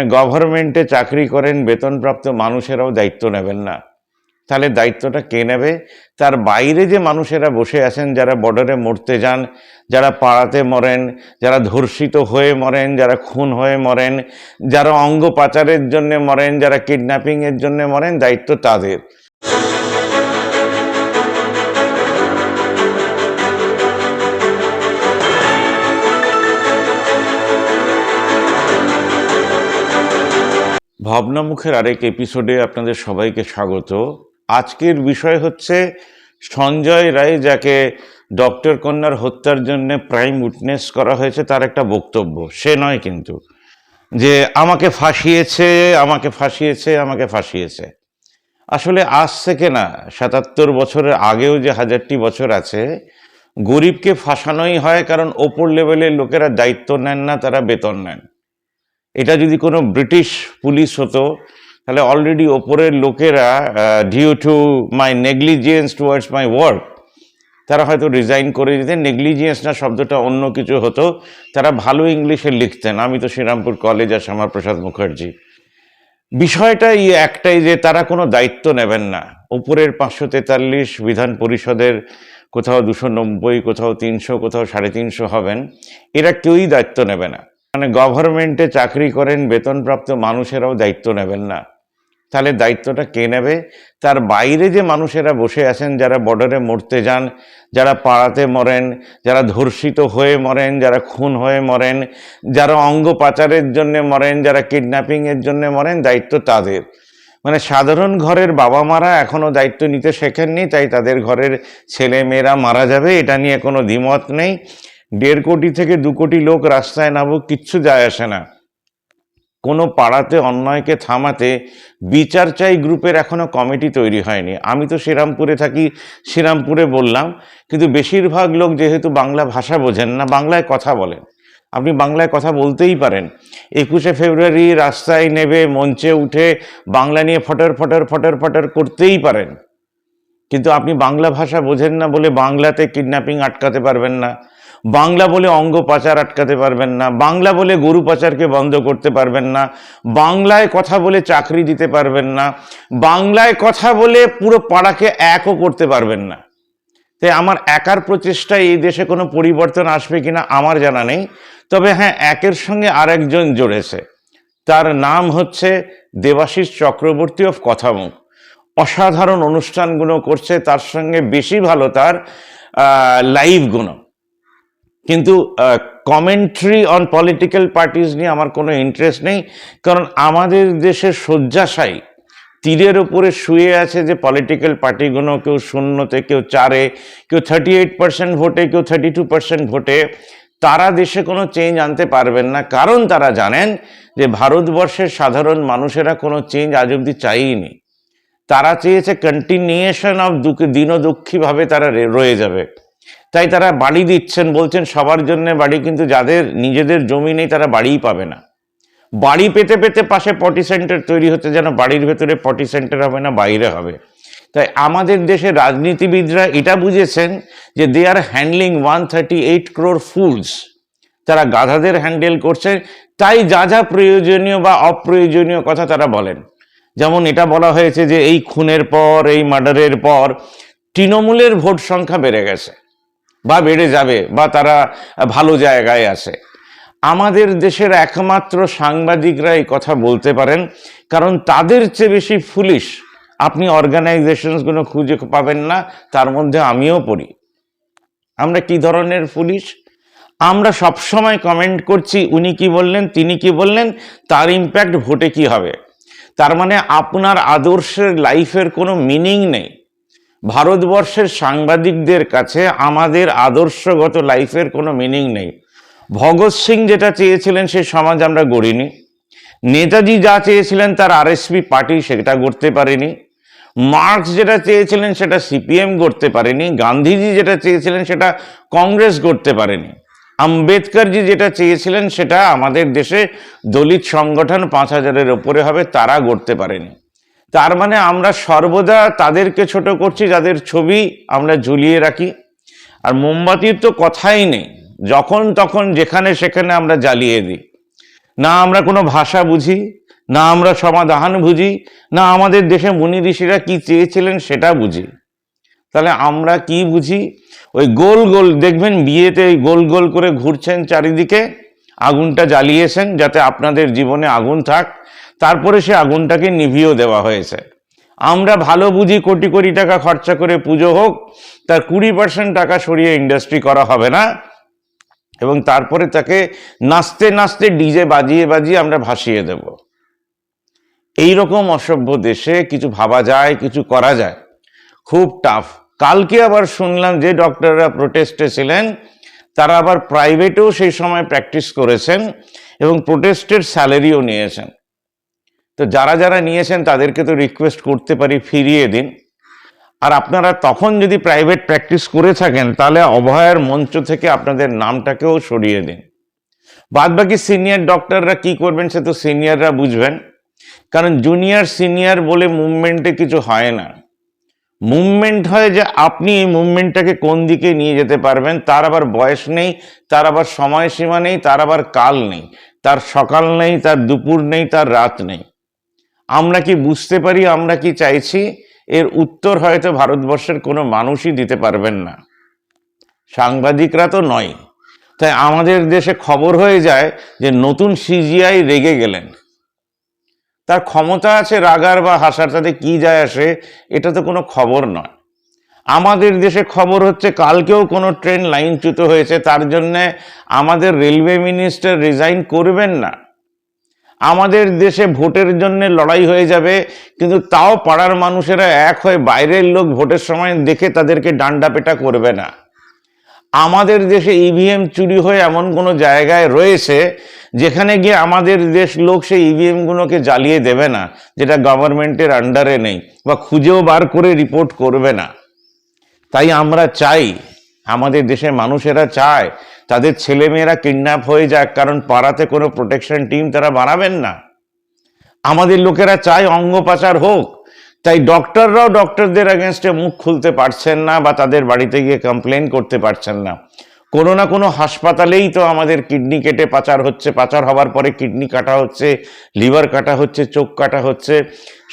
মানে গভর্নমেন্টে চাকরি করেন, বেতনপ্রাপ্ত মানুষেরাও দায়িত্ব নেবেন না। তাহলে দায়িত্বটা কে নেবে? তার বাইরে যে মানুষেরা বসে আছেন, যারা বর্ডারে মরতে যান, যারা পাড়াতে মরেন, যারা ধর্ষিত হয়ে মরেন, যারা খুন হয়ে মরেন, যারা অঙ্গ পাচারের জন্যে মরেন, যারা কিডন্যাপিংয়ের জন্যে মরেন, দায়িত্ব তাদের। ভাবনামুখের আরেক এপিসোডে আপনাদের সবাইকে স্বাগত। আজকের বিষয় হচ্ছে সঞ্জয় রায়, যাকে ডক্টর কন্যার হত্যার জন্য প্রাইম উইটনেস করা হয়েছে, তার একটা বক্তব্য। সে নয় কিন্তু, যে আমাকে ফাঁসিয়েছে আমাকে ফাঁসিয়েছে আমাকে ফাঁসিয়েছে। আসলে আজ থেকে না, সাতাত্তর বছরের আগেও যে হাজারটি বছর আছে, গরিবকে ফাঁসানোই হয়, কারণ ওপর লেভেলের লোকেরা দায়িত্ব নেন না, তারা বেতন নেন। এটা যদি কোনো ব্রিটিশ পুলিশ হতো, তাহলে অলরেডি ওপরের লোকেরা due to my negligence towards my work তারা হয়তো রিজাইন করে দিতেন। নেগলিজিয়েন্স না শব্দটা অন্য কিছু হতো। তারা ভালো ইংলিশে লিখতেন। আমি তো শ্রীরামপুর কলেজ আর শ্যামাপ্রসাদ মুখার্জি। বিষয়টা এই একটাই যে তারা কোনো দায়িত্ব নেবেন না। উপরের পাঁচশো তেতাল্লিশ বিধান পরিষদের কোথাও দুশো নব্বই, কোথাও তিনশো, কোথাও সাড়ে তিনশো হবেন। এরা কেউই দায়িত্ব নেবে না। মানে গভর্নমেন্টে চাকরি করেন, বেতনপ্রাপ্ত মানুষেরাও দায়িত্ব নেবেন না। তাহলে দায়িত্বটা কে নেবে? তার বাইরে যে মানুষেরা বসে আছেন, যারা বর্ডারে মরতে যান, যারা পাড়াতে মরেন, যারা ধর্ষিত হয়ে মরেন, যারা খুন হয়ে মরেন, যারা অঙ্গ পাচারের জন্য মরেন, যারা কিডন্যাপিংয়ের জন্য মরেন, দায়িত্ব তাদের। মানে সাধারণ ঘরের বাবা মারা এখনও দায়িত্ব নিতে শেখেননি, তাই তাদের ঘরের ছেলে মেয়েরা মারা যাবে, এটা নিয়ে কোনো দ্বিমত নেই। দেড় কোটি থেকে দু কোটি লোক রাস্তায় নামুক, কিচ্ছু যায় আসে না। কোনো পাড়াতে অন্যায়কে থামাতে বিচার চাই গ্রুপের, এখনও কমিটি তৈরি হয়নি। আমি তো শ্রীরামপুরে থাকি, শ্রীরামপুরে বললাম, কিন্তু বেশিরভাগ লোক যেহেতু বাংলা ভাষা বোঝেন না, বাংলায় কথা বলেন। আপনি বাংলায় কথা বলতেই পারেন। একুশে ফেব্রুয়ারি রাস্তায় নেবে, মঞ্চে উঠে বাংলা নিয়ে ফটর ফটর ফটর ফটর করতেই পারেন। কিন্তু আপনি বাংলা ভাষা বোঝেন না বলে বাংলাতে কিডন্যাপিং আটকাতে পারবেন না। বাংলা বলে অঙ্গ পাচার আটকাতে পারবেন না, বাংলা বলে গরু পাচারকে বন্ধ করতে পারবেন না, বাংলায় কথা বলে চাকরি দিতে পারবেন না, বাংলায় কথা বলে পুরো পাড়াকে একও করতে পারবেন না। তাই আমার একার প্রচেষ্টায় এই দেশে কোনো পরিবর্তন আসবে কিনা আমার জানা নেই, তবে হ্যাঁ একের সঙ্গে আরেকজন জড়েছে। তার নাম হচ্ছে দেবাশিস চক্রবর্তী অফ কথামুখ। অসাধারণ অনুষ্ঠানগুলো করছে, তার সঙ্গে বেশি ভালো তার লাইভগুলো কিন্তু কমেন্ট্রি অন পলিটিক্যাল পার্টিস নিয়ে আমার কোনো ইন্টারেস্ট নেই। কারণ আমাদের দেশের শয্যাশায়ী তীরের ওপরে শুয়ে আছে যে পলিটিক্যাল পার্টিগুলো কেউ শূন্যতে, কেউ চারে, কেউ থার্টি এইট পার্সেন্ট ভোটে, কেউ থার্টি টু পার্সেন্ট ভোটে, তারা দেশে কোনো চেঞ্জ আনতে পারবেন না। কারণ তারা জানেন যে ভারতবর্ষের সাধারণ মানুষেরা কোনো চেঞ্জ আজ অব্দি চাইনি। তারা চেয়েছে কন্টিনিউশন অফ দুঃখ, দিনদুঃখীভাবে তারা রয়ে যাবে। তাই তারা বাড়ি দিচ্ছেন, বলছেন সবার জন্য বাড়ি, কিন্তু যাদের, নিজেদের জমি নেই তারা বাড়িই পাবে না। বাড়ি পেতে পেতে পাশে পটি সেন্টার তৈরি হচ্ছে, যেন বাড়ির ভেতরে পটি সেন্টার হবে না, বাইরে হবে। তাই আমাদের দেশের রাজনীতিবিদরা এটা বুঝেছেন যে they are handling one thirty eight crore fools তারা গাধাদের হ্যান্ডেল করছে, তাই যা যা প্রয়োজনীয় বা অপ্রয়োজনীয় কথা তারা বলেন। যেমন এটা বলা হয়েছে যে এই খুনের পর, এই মার্ডারের পর, তৃণমূলের ভোট সংখ্যা বেড়ে গেছে। বা বেড়ে যাবে বা তারা ভালো জায়গায় আছে। আমাদের দেশের একমাত্র সাংবাদিকরা এই কথা বলতে পারেন, কারণ তাদের চেয়ে বেশি ফুলিশ আপনি অর্গানাইজেশনসগুলো খুঁজে পাবেন না, তার মধ্যে আমিও পড়ি। আমরা কি ধরনের পুলিশ আমরা সবসময় কমেন্ট করছি, উনি কি বললেন, তিনি কি বললেন, তার ইম্প্যাক্ট ভোটে কি হবে? তার মানে আপনার আদর্শের লাইফের কোনো মিনিং নেই। ভারতবর্ষের সাংবাদিকদের কাছে আমাদের আদর্শগত লাইফের কোনো মিনিং নেই। ভগৎ সিং যেটা চেয়েছিলেন সেই সমাজ আমরা গড়িনি। নেতাজি যা চেয়েছিলেন, তার আরএসপি পার্টি সেটা গড়তে পারেনি। মার্কস যেটা চেয়েছিলেন, সেটা সিপিএম গড়তে পারেনি। গান্ধীজি যেটা চেয়েছিলেন, সেটা কংগ্রেস গড়তে পারেনি। আম্বেদকরজি যেটা চেয়েছিলেন, সেটা আমাদের দেশে দলিত সংগঠন পাঁচ হাজারের ওপরে হবে, তারা গড়তে পারেনি। তার মানে আমরা সর্বদা তাদেরকে ছোট করছি, যাদের ছবি আমরা ঝুলিয়ে রাখি। আর মোমবাতির তো কথাই নেই, যখন তখন যেখানে সেখানে আমরা জ্বালিয়ে দিই। না আমরা কোনো ভাষা বুঝি, না আমরা সমাধান বুঝি, না আমাদের দেশে মুনি ঋষিরা কি চেয়েছিলেন সেটা বুঝি। তাহলে আমরা কি বুঝি? ওই গোল গোল, দেখবেন বিয়েতে গোল গোল করে ঘুরছেন চারিদিকে, আগুনটা জ্বালিয়েছেন যাতে আপনাদের জীবনে আগুন থাক। তারপরে সে আগুনটাকে নিভিয়েও দেওয়া হয়েছে। আমরা ভালো বুঝি কোটি কোটি টাকা খরচা করে পুজো হোক, তার কুড়ি পার্সেন্ট টাকা সরিয়ে ইন্ডাস্ট্রি করা হবে না। এবং তারপরে তাকে নাচতে নাচতে ডিজে বাজিয়ে বাজিয়ে আমরা ভাসিয়ে দেব। এই রকম অসভ্য দেশে কিছু ভাবা যায়, কিছু করা যায়। খুব টাফ কালকে আবার শুনলাম যে ডক্টররা প্রোটেস্টে ছিলেন, তারা আবার প্রাইভেটেও সেই সময় প্র্যাকটিস করেছেন এবং প্রোটেস্টের স্যালারিও নিয়েছেন। তো যারা যারা নিয়েছেন তাদেরকে তো রিকোয়েস্ট করতে পারি ফিরিয়ে দিন। আর আপনারা তখন যদি প্রাইভেট প্র্যাকটিস করে থাকেন, তাহলে অভয়ের মঞ্চ থেকে আপনাদের নামটাকেও সরিয়ে দিন। বাদ বাকি সিনিয়র ডক্টররা কি করবেন সে তো সিনিয়ররা বুঝবেন। কারণ জুনিয়র সিনিয়র বলে মুভমেন্টে কিছু হয় না। মুভমেন্ট হয় যে আপনি এই মুভমেন্টটাকে কোন দিকে নিয়ে যেতে পারবেন, তার আবার বয়স নেই, তার আবার সময়সীমা নেই, তার আবার কাল নেই। তার সকাল নেই, তার দুপুর নেই, তার রাত নেই। আমরা কি বুঝতে পারি, আমরা কি চাইছি? এর উত্তর হয়তো ভারতবর্ষের কোনো মানুষই দিতে পারবেন না। সাংবাদিকরা তো নয়। তাই আমাদের দেশে খবর হয়ে যায় যে নতুন সিজিআই রেগে গেলেন। তার ক্ষমতা আছে রাগার বা হাসার, তাতে কি যায় আসে, এটা তো কোনো খবর নয়। আমাদের দেশে খবর হচ্ছে কালকেও কোনো ট্রেন লাইনচ্যুত হয়েছে, তার জন্যে আমাদের রেলওয়ে মিনিস্টার রিজাইন করবেন না। আমাদের দেশে ভোটের জন্য লড়াই হয়ে যাবে, কিন্তু তাও পাড়ার মানুষেরা এক হয়ে বাইরের লোক ভোটের সময় দেখে তাদেরকে ডান্ডা পেটা করবে না। আমাদের দেশে ইভিএম চুরি হয়ে এমন কোনো জায়গায় রয়েছে, যেখানে গিয়ে আমাদের দেশ লোক সেই ইভিএমগুলোকে জ্বালিয়ে দেবে না, যেটা গভর্নমেন্টের আন্ডারে নেই বা খুঁজেও বার করে রিপোর্ট করবে না। তাই আমরা চাই আমাদের দেশের মানুষেরা চায় তাদের ছেলেমেয়েরা কিডন্যাপ হয়ে যাক, কারণ পাড়াতে কোনো প্রোটেকশন টিম তারা বানাবেন না। আমাদের লোকেরা চায় অঙ্গ পাচার হোক, তাই ডক্টররাও ডক্টরদের অ্যাগেনস্টে মুখ খুলতে পারছেন না বা তাদের বাড়িতে গিয়ে কমপ্লেন করতে পারছেন না। কোনো না কোনো হাসপাতালেই তো আমাদের কিডনি কেটে পাচার হচ্ছে, পাচার হওয়ার পরে কিডনি কাটা হচ্ছে লিভার কাটা হচ্ছে, চোখ কাটা হচ্ছে।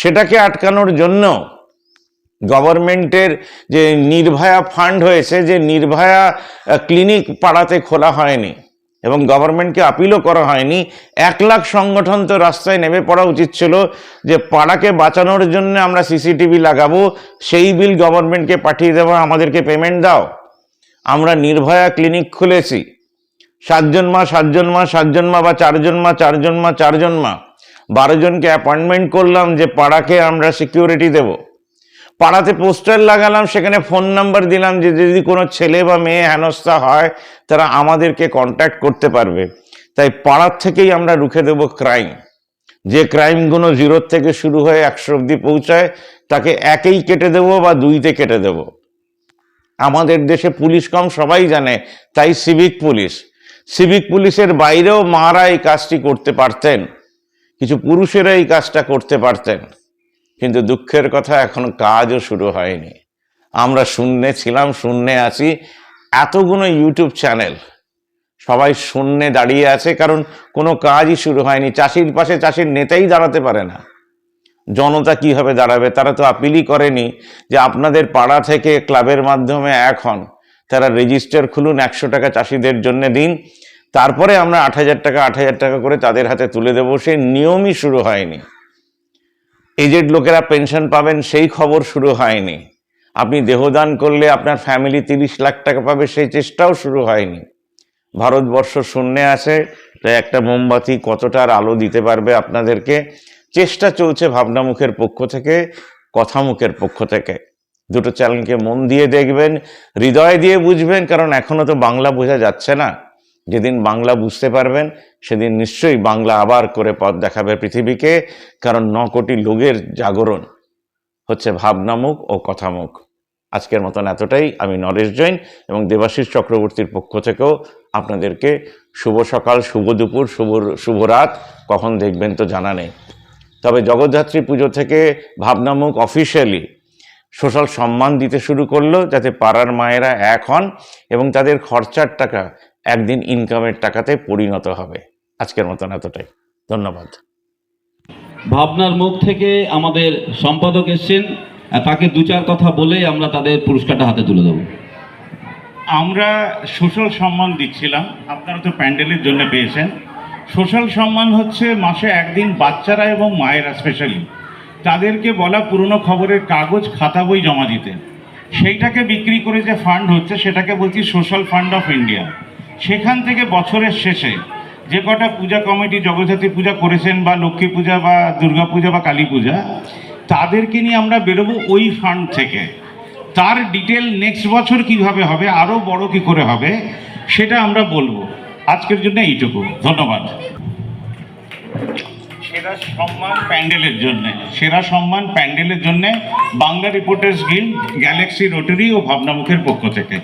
সেটাকে আটকানোর জন্য গভর্নমেন্টের যে নির্ভয়া ফান্ড হয়েছে, যে নির্ভয়া ক্লিনিক পাড়াতে খোলা হয়নি এবং গভর্নমেন্টকে আপিলও করা হয়নি, এক লাখ সংগঠন তো রাস্তায় নেমে পড়া উচিত ছিল যে পাড়াকে বাঁচানোর জন্য আমরা সিসিটিভি লাগাবো, সেই বিল গভর্নমেন্টকে পাঠিয়ে দেওয়া আমাদেরকে পেমেন্ট দাও। আমরা নির্ভয়া ক্লিনিক খুলেছি। সাতজন মা সাতজন মা সাতজন মা বা চারজন মা চারজন মা চারজন মা। বারো জনকে অ্যাপয়েন্টমেন্ট করলাম যে পাড়াকে আমরা সিকিউরিটি দেবো। পাড়াতে পোস্টার লাগালাম, সেখানে ফোন নাম্বার দিলাম যে যদি কোনো ছেলে বা মেয়ে হেনস্থা হয়, তারা আমাদেরকে কন্ট্যাক্ট করতে পারবে। তাই পাড়ার থেকেই আমরা রুখে দেব ক্রাইম যে ক্রাইমগুলো জিরোর থেকে শুরু হয়ে একশো অব্দি পৌঁছায়, তাকে একেই কেটে দেব বা দুইতে কেটে দেব। আমাদের দেশে পুলিশ কম, সবাই জানে, তাই সিভিক পুলিশ। সিভিক পুলিশের বাইরেও মারা এই কাজটি করতে পারতেন। কিছু পুরুষেরা এই কাজটা করতে পারতেন। কিন্তু দুঃখের কথা, এখন কাজও শুরু হয়নি। আমরা শূন্যে ছিলাম, শূন্যে আছি। এতগুলো ইউটিউব চ্যানেল, সবাই শূন্যে দাঁড়িয়ে আছে, কারণ কোনো কাজই শুরু হয়নি। চাষির পাশে চাষির নেতাই দাঁড়াতে পারে না। জনতা কীভাবে দাঁড়াবে, তারা তো আপিলই করেনি যে আপনাদের পাড়া থেকে ক্লাবের মাধ্যমে এখন তারা রেজিস্টার খুলুন, একশো টাকা চাষিদের জন্য দিন। তারপরে আমরা আট হাজার টাকা, আট হাজার টাকা করে তাদের হাতে তুলে দেবো। সেই নিয়মই শুরু হয়নি। এজেড লোকেরা পেনশন পাবেন, সেই খবর শুরু হয়নি। আপনি দেহদান করলে আপনার ফ্যামিলি তিরিশ লাখ টাকা পাবে, সেই চেষ্টাও শুরু হয়নি। ভারতবর্ষ শূন্যে আছে, তাই একটা মোমবাতি কতটার আলো দিতে পারবে আপনাদেরকে? চেষ্টা চলছে ভাবনামুখের পক্ষ থেকে কথামুখের পক্ষ থেকে। দুটো চ্যানেলকে মন দিয়ে দেখবেন, হৃদয় দিয়ে বুঝবেন, কারণ এখনও তো বাংলা বোঝা যাচ্ছে না। যেদিন বাংলা বুঝতে পারবেন, সেদিন নিশ্চয়ই বাংলা আবার করে পথ দেখাবে পৃথিবীকে, কারণ ন কোটি লোকের জাগরণ হচ্ছে ভাবনামুখ ও কথামুখ। আজকের মতন এতটাই। আমি নরেশ জৈন এবং দেবাশিস চক্রবর্তীর পক্ষ থেকেও আপনাদেরকে শুভ সকাল, শুভ দুপুর, শুভ শুভ রাত। কখন দেখবেন তো জানা নেই। তবে জগদ্ধাত্রী পুজো থেকে ভাবনামুখ অফিসিয়ালি সোশ্যাল সম্মান দিতে শুরু করল, যাতে পাড়ার মায়েরা এক হন এবং তাদের খরচার টাকা একদিন ইনকামের টাকাতে পরিণত হবে। আজকের মতন এতটাই। ধন্যবাদ। ভাবনার মুখ থেকে আমাদের সম্পাদক এসছেন। তাকে দু চার কথা বলে আমরা তাদের পুরস্কারটা হাতে তুলে দেবো। আমরা সোশ্যাল সম্মান দিচ্ছিলাম। আপনারা তো প্যান্ডেলের জন্য পেয়েছেন। সোশ্যাল সম্মান হচ্ছে মাসে একদিন বাচ্চারা এবং মায়েরা স্পেশালি তাদেরকে বলা পুরনো খবরের কাগজ খাতা বই জমা দিতে। সেইটাকে বিক্রি করে যে ফান্ড হচ্ছে সেটাকে বলছি সোশ্যাল ফান্ড অফ ইন্ডিয়া সেখান থেকে বছরের শেষে যে কটা পূজা কমিটি জগদ্ধাত্রী পূজা করেছেন বা লক্ষ্মী পূজা বা দুর্গা পূজা বা কালী পূজা, তাদেরকে নিয়ে আমরা বেরোবো ওই ফান্ড থেকে। তার ডিটেল নেক্সট বছর কীভাবে হবে আরও বড় কি করে হবে, সেটা আমরা বলব। আজকের জন্য এইটুকু। ধন্যবাদ। সেরা সম্মান প্যান্ডেলের জন্য। সেরা সম্মান প্যান্ডেলের জন্য Bangla reporters guild galaxy rotary ও ভাবনামুখের পক্ষ থেকে।